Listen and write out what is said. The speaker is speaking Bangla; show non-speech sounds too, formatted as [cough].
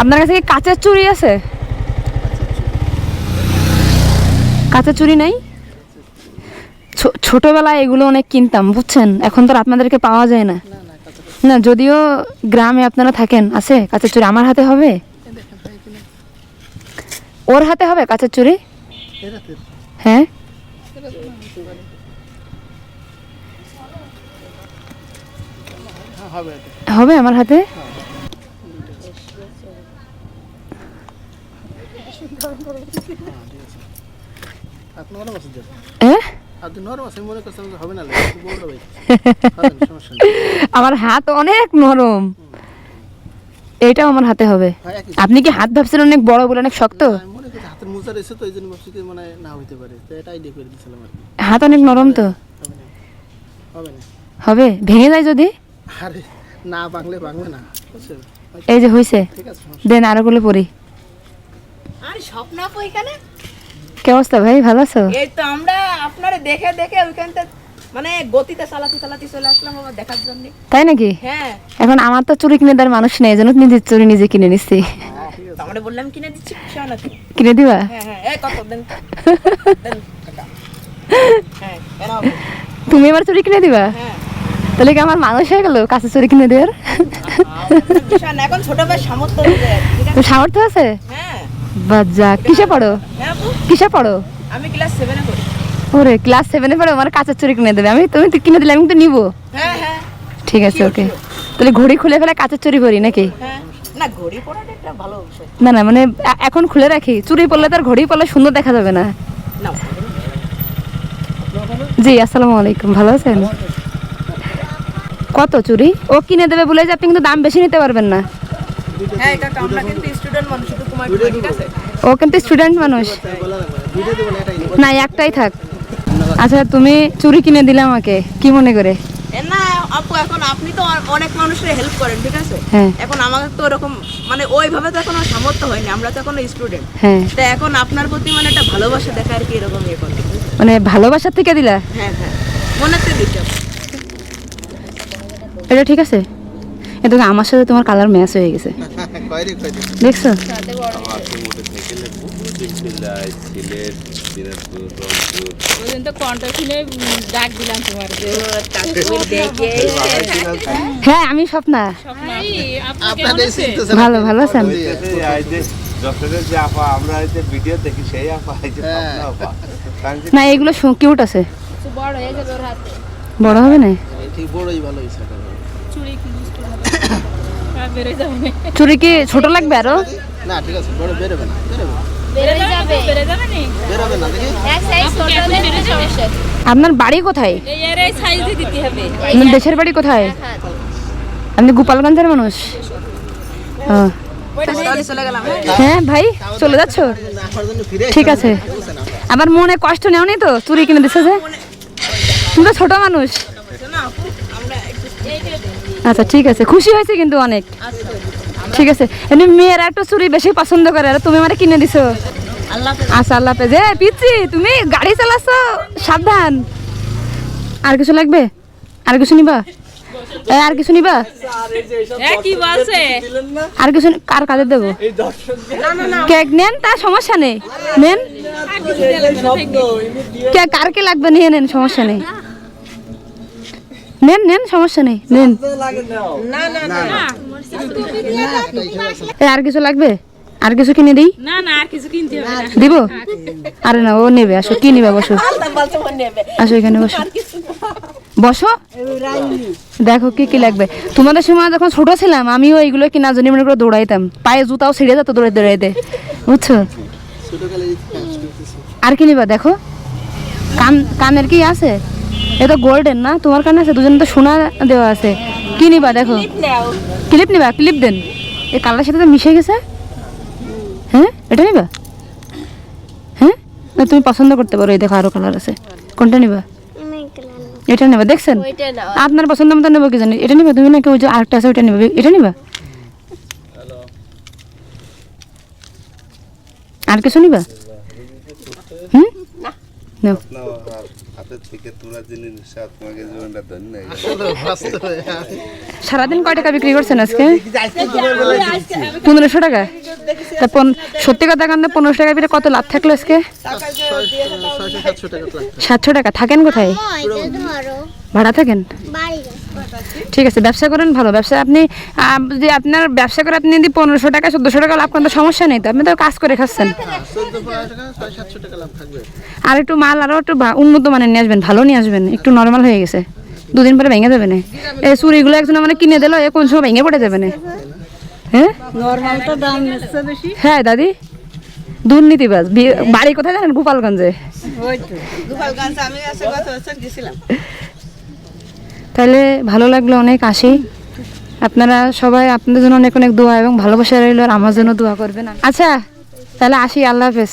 আপনার কাছে কি কাঁচের চুড়ি আছে? কাঁচের চুড়ি নাই? ছোটবেলায় এগুলো অনেক কিনতাম বুঝছেন? এখন তো আপনাদেরকে পাওয়া যায় না। না যদিও গ্রামে আপনারা থাকেন আছে কাঁচের চুড়ি? আমার হাতে হবে? ওর হাতে হবে কাঁচের চুড়ি? হ্যাঁ হবে। হবে আমার হাতে? আমার হাত অনেক নরম। এইটাও আমার হাতে হবে। হ্যাঁ, আপনি কি হাত ভাবছেন অনেক বড় বলে অনেক শক্ত? মনে মানে হাত অনেক নরম তো? হবে ভেঙে যায় যদি? আরে না বাংলে বাংবে না এই যে সমস্যা দেন আরও গুলো পড়ি আর স্বপ্ন আপু এখানে? কে অবস্থা ভাই? ভালো আছো? এই তো আমরা আপনারা দেখে দেখে ওইখানটা মানে গতিতে চালাতে চালাতে চলে আসলাম আবার দেখার জন্য। তাই নাকি? হ্যাঁ। এখন আমার তো চুরি কিনে দেওয়ার মানুষ নেই যেন নিজের চুরি নিজে কিনে নিচ্ছি আমরা বললাম কিনে দিচ্ছি কিনে দিবা? হ্যাঁ হ্যাঁ। এই কত দেন। [laughs] হ্যাঁ তুমি এবার চুরি কিনে দিবা? হ্যাঁ। তাহলে কি আমার মানুষ হয়ে গেল? কাছে চুরি কিনে দেওয়ার? এখন ছোট ভাই সামর্থ্য সামর্থ্য আছে? হ্যাঁ। বাজ্জা কিসে পড়ো? হ্যাঁ কিসে পড়ো? আমি ক্লাস সেভেনে পড়ি। ওরে ক্লাস সেভেনে পড়ো আমার কাঁচের চুরি কিনে দেবে। আমি তুমি তো কিনে দিলে আমি তো নিবো। হ্যাঁ ঠিক আছে ওকে। তাহলে ঘড়ি খুলে ফেলে কাঁচের চুরি করি নাকি? না না মানে এখন খুলে রাখি। চুরি পড়লে তার ঘড়ি পড়লে সুন্দর দেখা যাবে না। না জি আসসালামু আলাইকুম। ভালো আছেন? কত চুরি? ও কিনে দেবে বলে যে আপনি কিন্তু দাম বেশি নিতে পারবেন না। হ্যাঁ কাকা আমরা কিন্তু স্টুডেন্ট মানুষ শুধু তোমার ঠিক আছে? ও কিন্তু স্টুডেন্ট মানুষ। না। দুইটা দেবো না এটাই না একটাই থাক। আচ্ছা তুমি চুরি কিনে দিলে আমাকে কি মনে করে? না আপু এখন আপনি তো অনেক মানুষের হেল্প করেন ঠিক আছে? হ্যাঁ। এখন আমাদের তো ওরকম মানে ওইভাবে তো এখনও সামর্থ্য হয়নি আমরা তো এখনও স্টুডেন্ট হ্যাঁ। তো এখন আপনার প্রতি মানে একটা ভালোবাসা দেখা আর কি এরকম ইয়ে মানে ভালোবাসার থেকে দিলা? হ্যাঁ হ্যাঁ। মনে হচ্ছে দিচ্ছ। এটা ঠিক আছে? এটা আমার সাথে তোমার কালার ম্যাচ হয়ে গেছে। দেখছ? হ্যাঁ আমি স্বপ্না। ভালো ভালো আছেন? হ্যাঁ। না এগুলো কিউট আছে। বড় হয়ে যাবে ওর হাতে। বড় হবে না? ঠিক বড়ই ভালো চুরি কি ছোট লাগবে আরও না ঠিক আছে বড় বেরোবে না আপনার বাড়ি কোথায় এই এর এই সাইজে দিতে হবে আপনার দেশের বাড়ি কোথায় আপনি গোপালগঞ্জের মানুষ হ্যাঁ? হ্যাঁ ভাই চলে যাচ্ছ ঠিক আছে আমার মনে কষ্ট নেও নি তো চুরি কিনে দিচ্ছে যে তুমি তো ছোট মানুষ না আপু আমরা একটু আচ্ছা ঠিক আছে। খুশি হয়েছে কিন্তু অনেক। ঠিক আছে। এমনি মেয়েরা একটু চুরি বেশি পছন্দ করে আর তুমি আমার কিনে দিছো? আচ্ছা আল্লাহ হাফেজ। এ পিচ্ছি তুমি গাড়ি চালাচ্ছ? সাবধান। আর কিছু লাগবে? আর কিছু নিবা? এ, আর কিছু নিবা? আর কিছু কার কাজে দেবো? কেক নেন তার সমস্যা নেই। নেন। কে কার কি লাগবে? নিয়ে নেন সমস্যা নেই। নেন নেন সমস্যা নেই নেন। না না না এ, আর কিছু লাগবে? আর কিছু কিনে দিই? না না আর কিছু কিনতে হবে না। দিব? আরে না ও নেবে আসো কি নিবে বসো। আসো এখানে বসো। বসো? দেখো কি কি লাগবে। তোমাদের সময় যখন ছোট ছিলাম আমিও এইগুলো কিনা জন্য মনে করে দৌড়াইতাম। পায়ে জুতাও ছিঁড়ে যেত দৌড়াই দৌড়াইতে। বুঝছ? আর কি নিবা দেখো। কান কানের কি আছে? এটা গোল্ডেন না? তোমার কানে আছে? দুজন তো সোনা দেওয়া আছে। কি নিবা দেখো? ক্লিপ নিবা? ক্লিপ দেন। এই কালার সাথে তো মিশে গেছে? হ্যাঁ? এটা নিবা? হ্যাঁ? না তুমি পছন্দ করতে পারো। এই দেখো আরও কালার আছে। কোনটা নিবা? এটা নেবা। দেখছেন? আপনার পছন্দ মতো নেব কি জানি। এটা নিবা? তুমি নাকি ওই যে আরেকটা আছে ওইটা নিবা। এটা নিবা? আর কিছু নিবা? হুম? সারাদিন কয় টাকা বিক্রি করছেন আজকে? পনেরোশো টাকা? তা পন- সত্যি কথা কান পনেরোশো টাকা ভিতরে কত লাভ থাকল আজকে। সাতশো টাকা থাকেন কোথায়? ভাড়া থাকেন? ঠিক আছে ব্যবসা করেন ভালো। ব্যবসা আপনি যদি আপনার ব্যবসা করে আপনি যদি পনেরোশো টাকা চোদ্দোশো টাকা লাভ করেন তো সমস্যা নেই তো। আপনি তো কাজ করে খাচ্ছেন। আর একটু মাল আরও একটু উন্নত মানের নিয়ে আসবেন ভালো নিয়ে আসবেন। একটু নর্মাল হয়ে গেছে। দুদিন পরে ভেঙে যাবে না। এই চুরিগুলো একজন মানে কিনে দিল এ কোন সময় ভেঙে পড়ে যাবে না। হ্যাঁ? হ্যাঁ দাদি। দুর্নীতিবাজ। বাড়ি কোথায় জানেন? গোপালগঞ্জে। ওই গোপালগঞ্জ আমি আছে গত বছর গেছিলাম। তাহলে ভালো লাগল, অনেক আসি আপনারা সবাই আপনাদের জন্য অনেক অনেক দোয়া এবং ভালোবাসা রইল আর আমার জন্য দোয়া করবেন। আচ্ছা তাহলে আসি, আল্লাহ হাফেজ।